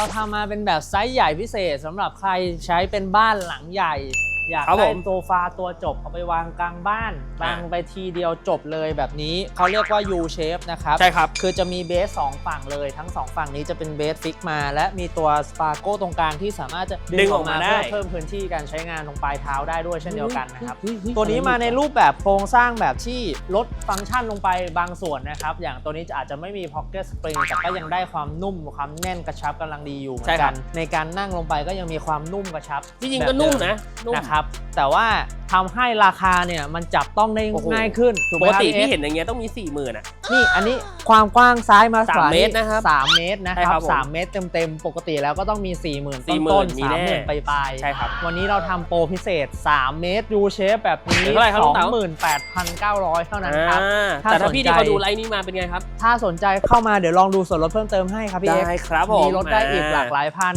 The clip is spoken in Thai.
เราทำมาเป็นแบบไซส์ใหญ่พิเศษสำหรับใครใช้เป็นบ้านหลังใหญ่ อยากครับผได้มโซฟาตัวจบเอาไปวางกลางบ้านวางไปทีเดียวจบเลยแบบนี้เขาเรียกว่า U shape นะครับใช่ครับ คือจะมีเบสสองฝั่งเลย ทั้งสองฝั่งนี้จะเป็นเบสฟิกมา และมีตัวสปาโก้ตรงกลางที่สามารถจะดึงออกมาได้เพื่อเพิ่มพื้นที่การใช้งานตรงปลายเท้าได้ด้วยเช่นเดียวกันนะครับเฮ้ยเฮ้ยตัวนี้มาในรูปแบบโครงสร้างแบบที่ลดฟังก์ชันลงไปบางส่วนนะครับอย่างตัวนี้จะอาจจะไม่มี pocket spring แต่ก็ยังได้ความนุ่มความแน่นกระชับกำลังดีอยู่เหมือใช่นครักับนในการนั่งลงไปก็ยังมีความนุ่มกระชับจริงๆแบบก็นุ่มเดินะนุ่มนะครับ แต่ว่าทำให้ราคาเนี่ยมันจับต้องได้โอ้โห ง่ายขึ้นถูกไหปมกครับติพี่ที่เอสเห็นอย่างเงี้ยต้องมี4ี่หมื่นอะ นี่อันนี้ความกว้างซ้ายมาสามขวาเมตรนะครับสามเมตรนะคใช่รัครับบผมสามเมตรเต็มๆ ปกติแล้วก็ต้องมี 4 0 0 0 0 0ต้น40,000ต้นมีสามแน่ หมื่นไปลายๆ ใช่ครับ วันนี้เราทำโปรพิเศษ 3 เมตร U shape แบบนี้ เท่าไหร่ครับน้องเต๋า 28,900 เท่านั้นครับ อ่าถ้าแต่ถ้าสนใจพี่ที่เขาดูไลฟ์นี้มาเป็นไงครับ ถ้าสนใจเข้ามาเดี๋ยวลองดูส่วนลดเพิ่มเติมให้ครับพี่เอ็กได้ครับผมมีลดได้อ่าอีกหลากหลายพัน